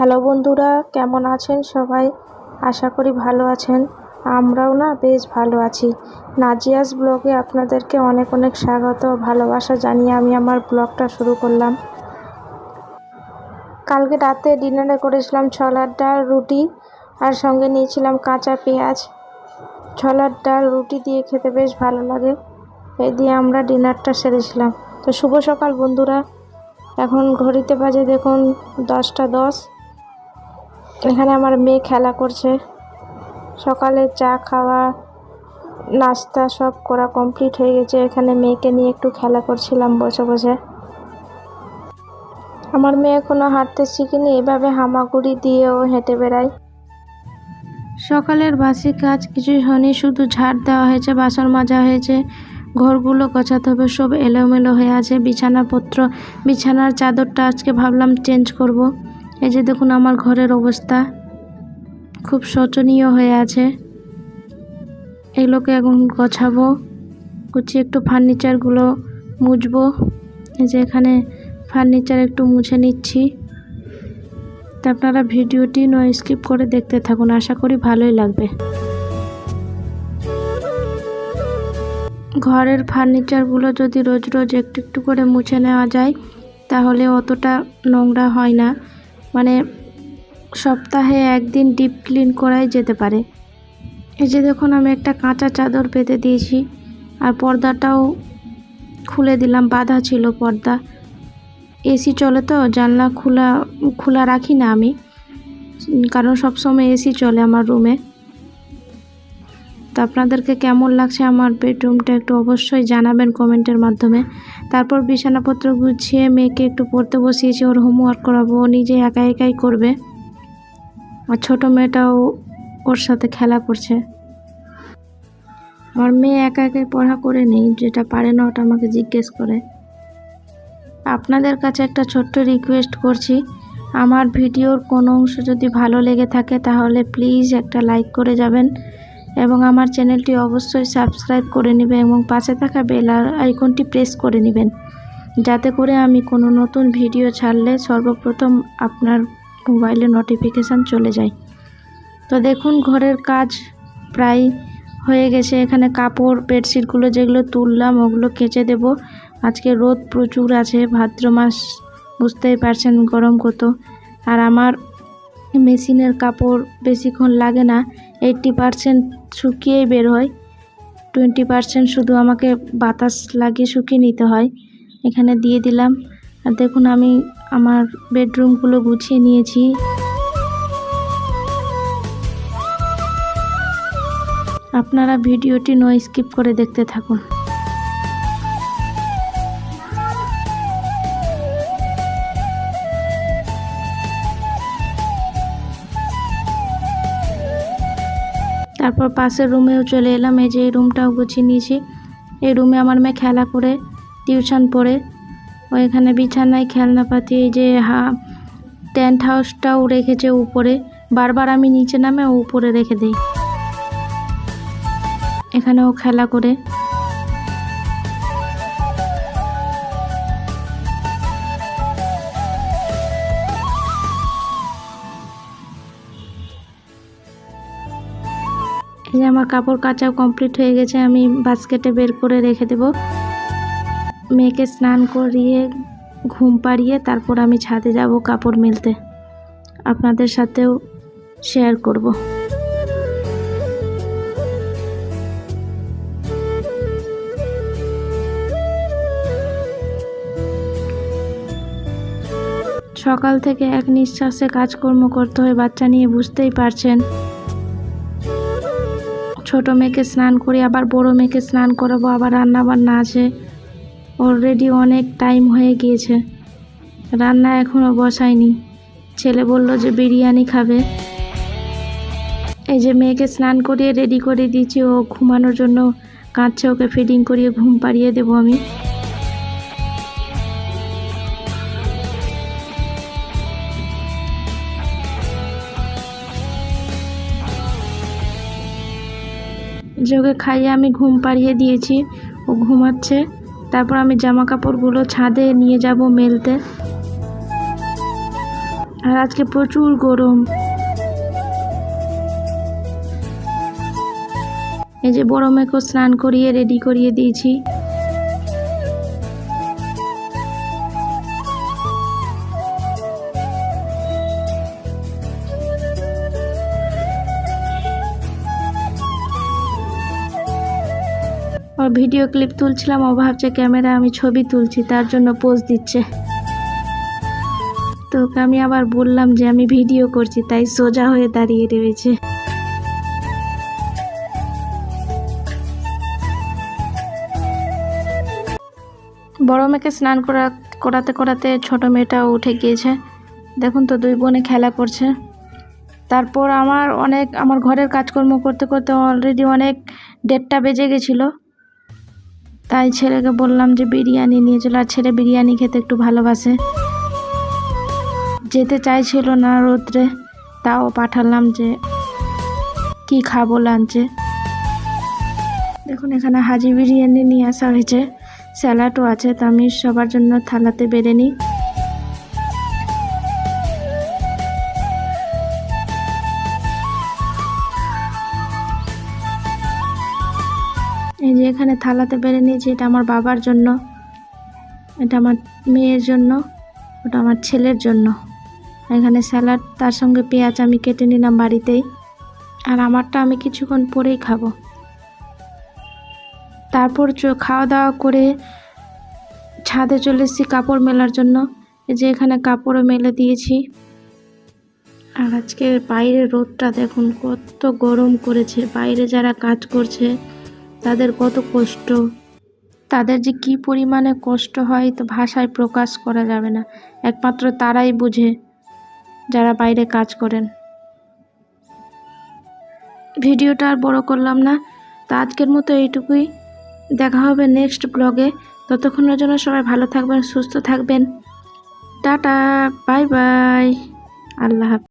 Hello বন্ধুরা, কেমন আছেন সবাই? আশা করি ভালো আছেন। আমরাও না বেশ ভালো আছি। নাজিয়াস ব্লগে আপনাদেরকে অনেক অনেক স্বাগত ভালোবাসা জানিয়ে আমি আমার ব্লগটা শুরু করলাম। কালকে রাতে ডিনারে করেছিলাম ছলার ডাল, রুটি, আর সঙ্গে নিয়েছিলাম কাঁচা পেঁয়াজ। ছলার ডাল, রুটি দিয়ে খেতে বেশ ভালো লাগে। এই দিয়ে আমরা ডিনারটা সেরেছিলাম। তো শুভ সকাল বন্ধুরা। এখন ঘড়িতে বাজে দেখুন দশটা দশ। এখানে আমার মেয়ে খেলা করছে। সকালে চা খাওয়া, নাস্তা সব করা কমপ্লিট হয়ে গেছে। এখানে মেয়েকে নিয়ে একটু খেলা করছিলাম বসে বসে। আমার মেয়ে এখনও হাঁটতে শিখিনি, এভাবে হামাগুড়ি দিয়েও হেঁটে বেড়ায়। সকালের বাসি কাজ কিছুই হয়নি, শুধু ঝাড় দেওয়া হয়েছে, বাসন মাজা হয়েছে, ঘরগুলো গোছাতে হবে, সব এলোমেলো হয়ে আছে। বিছানাপত্র, বিছানার চাদরটা আজকে ভাবলাম চেঞ্জ করব। এই যে দেখুন আমার ঘরের অবস্থা। খুব শোচনীয় হয়ে আছে। এগুলোকে এখন গোছাবো, গুছিয়ে একটু ফার্নিচারগুলো মুছবো। এই যে এখানে ফার্নিচার একটু মুছে নিচ্ছি। তা আপনারা ভিডিওটি নো স্কিপ করে দেখতে থাকুন, আশা করি ভালোই লাগবে। ঘরের ফার্নিচারগুলো যদি রোজ রোজ একটু একটু করে মুছে নেওয়া যায়, তাহলে অতটা নোংরা হয় না। সপ্তাহে একদিন ডিপ ক্লিন করাই যেতে পারে। এই যে দেখুন, আমি একটা কাঁচা চাদর পেতে দিয়েছি আর পর্দাটাও খুলে দিলাম, বাঁধা ছিল পর্দা। এসি চলে তো, জানলা খোলা খোলা রাখি না আমি। কারণ সবসময় এসি চলে আমার রুমে তো আপনাদেরকে কেমন লাগছে আমার বেডরুমটা একটু অবশ্যই জানাবেন কমেন্টের মাধ্যমে। তারপর বিছানাপত্র গুছিয়ে মেয়েকে একটু পড়তে বসিয়েছি, ওর হোমওয়ার্ক করাবো, ও নিজে একা একাই করবে। আর ছোটো মেয়েটাও ওর সাথে খেলা করছে। আমার মেয়ে একা একাই পড়া করে নেই, যেটা পারে না ওটা আমাকে জিজ্ঞেস করে। আপনাদের কাছে একটা ছোট্ট রিকোয়েস্ট করছি, আমার ভিডিওর কোনো অংশ যদি ভালো লেগে থাকে তাহলে প্লিজ একটা লাইক করে যাবেন। এবং আমার চ্যানেলটি অবশ্যই সাবস্ক্রাইব করে নেবেন এবং পাশে থাকা বেল আইকনটি প্রেস করে নেবেন। যাতে করে আমি কোনো নতুন ভিডিও ছাড়লে সর্বপ্রথম আপনার মোবাইলে নোটিফিকেশান চলে যায়। তো দেখুন, ঘরের কাজ প্রায় হয়ে গেছে। এখানে কাপড়, বেডশিটগুলো যেগুলো তুললাম, ওগুলো কেচে দেব। আজকে রোদ প্রচুর আছে, ভাদ্র মাস, বুঝতেই পারছেন গরম কত। আর আমার মেশিনের কাপড় বেশিক্ষণ লাগে না এইট্টি পারসেন্ট শুকিয়েই বের হয়। টোয়েন্টি পারসেন্ট শুধু আমাকে বাতাস লাগিয়ে শুকিয়ে নিতে হয়। এখানে দিয়ে দিলাম। আর দেখুন আমি আমার বেডরুমগুলো গুছিয়ে নিয়েছি। আপনারা ভিডিওটি নো স্কিপ করে দেখতে থাকুন। তারপর পাশের রুমেও চলে এলাম। এই যে এই রুমটাও গুছিয়ে নিয়েছি। এই রুমে আমার মেয়ে খেলা করে, টিউশন পড়ে। এখানে বিছানায় খেলনাপাতি, এই যে হা টেন্ট হাউসটাও রেখেছে উপরে। বারবার আমি নিচে নামে ও উপরে রেখে দিই। এখানেও খেলা করে। যে আমার কাপড় কাচাও কমপ্লিট হয়ে গেছে, আমি বাস্কেটে বের করে রেখে দেব। মেয়েকে স্নান করিয়ে, ঘুম পাড়িয়ে তারপর আমি ছাদে যাব কাপড় মেলতে। আপনাদের সাথেও শেয়ার করব। সকাল থেকে এক নিঃশ্বাসে কাজকর্ম করতে হয়, বাচ্চা নিয়ে বুঝতেই পারছেন। ছোট মেয়েকে স্নান করি, আবার বড় মেয়েকে স্নান করাবো, আবার রান্না বান্না আছে। অলরেডি অনেক টাইম হয়ে গিয়েছে। রান্না এখনও বসায়নি। ছেলে বলল যে বিরিয়ানি খাবে। এই যে মেয়েকে স্নান করিয়ে রেডি করে দিয়েছি, ও ঘুমানোর জন্য কাঁদছে, ওকে ফিডিং করিয়ে ঘুম পাড়িয়ে দেবো আমি। যে ওকে খাইয়ে আমি ঘুম পাড়িয়ে দিয়েছি, ও ঘুমাচ্ছে। তারপর আমি জামা কাপড়গুলো ছাদে নিয়ে যাব মেলতে। আর আজকে প্রচুর গরম। এই যে বড় মেয়েকে স্নান করিয়ে, রেডি করিয়ে দিয়েছি। ভিডিও ক্লিপ তুলছিলাম, ও ভাবছে ক্যামেরা আমি ছবি তুলছি, তার জন্য পোজ দিচ্ছে। তো আমি আবার বললাম যে আমি ভিডিও করছি, তাই সোজা হয়ে দাঁড়িয়ে রয়েছে। বড় মেয়েকে স্নান করা, করাতে করাতে ছোট মেয়েটাও উঠে গিয়েছে। দেখুন তো, দুই বোনে খেলা করছে। তারপর আমার অনেক, আমার ঘরের কাজকর্ম করতে করতে অলরেডি অনেক দেড়টা বেজে গেছিল। তাই ছেলেকে বললাম যে বিরিয়ানি নিয়ে চলো, আর ছেলে বিরিয়ানি খেতে একটু ভালোবাসে। যেতে চাইছিল না রোদ্রে, তাও পাঠালাম যে কি খাব লাঞ্চে দেখুন, এখানে হাজি বিরিয়ানি নিয়ে আসা হয়েছে, স্যালাডও আছে, তো আমি সবার জন্য থালাতে বেড়ে নিই। এই যে এখানে থালাতে বেড়ে নিয়েছি, এটা আমার বাবার জন্য। এটা আমার মেয়ের জন্য, ওটা আমার ছেলের জন্য। এখানে স্যালাড, তার সঙ্গে পেঁয়াজ আমি কেটে নিলাম বাড়িতেই। আর আমারটা আমি কিছুক্ষণ পরেই খাব। তারপর খাওয়া দাওয়া করে ছাদে চলে এসেছি কাপড় মেলার জন্য। এই যে এখানে কাপড়ও মেলে দিয়েছি। আর আজকে বাইরে রোদটা দেখুন, কত গরম করেছে। বাইরে যারা কাজ করছে তাদের কত কষ্ট। তাদের যে কি পরিমাণে কষ্ট হয় তো ভাষায় প্রকাশ করা যাবে না। একমাত্র তারাই বুঝে যারা বাইরে কাজ করেন। ভিডিওটা আর বড় করলাম না। তো আজকের মতো এইটুকুই। দেখা হবে নেক্সট ব্লগে। ততক্ষণের জন্য সবাই ভালো থাকবেন, সুস্থ থাকবেন। Tata, bye bye. আল্লাহ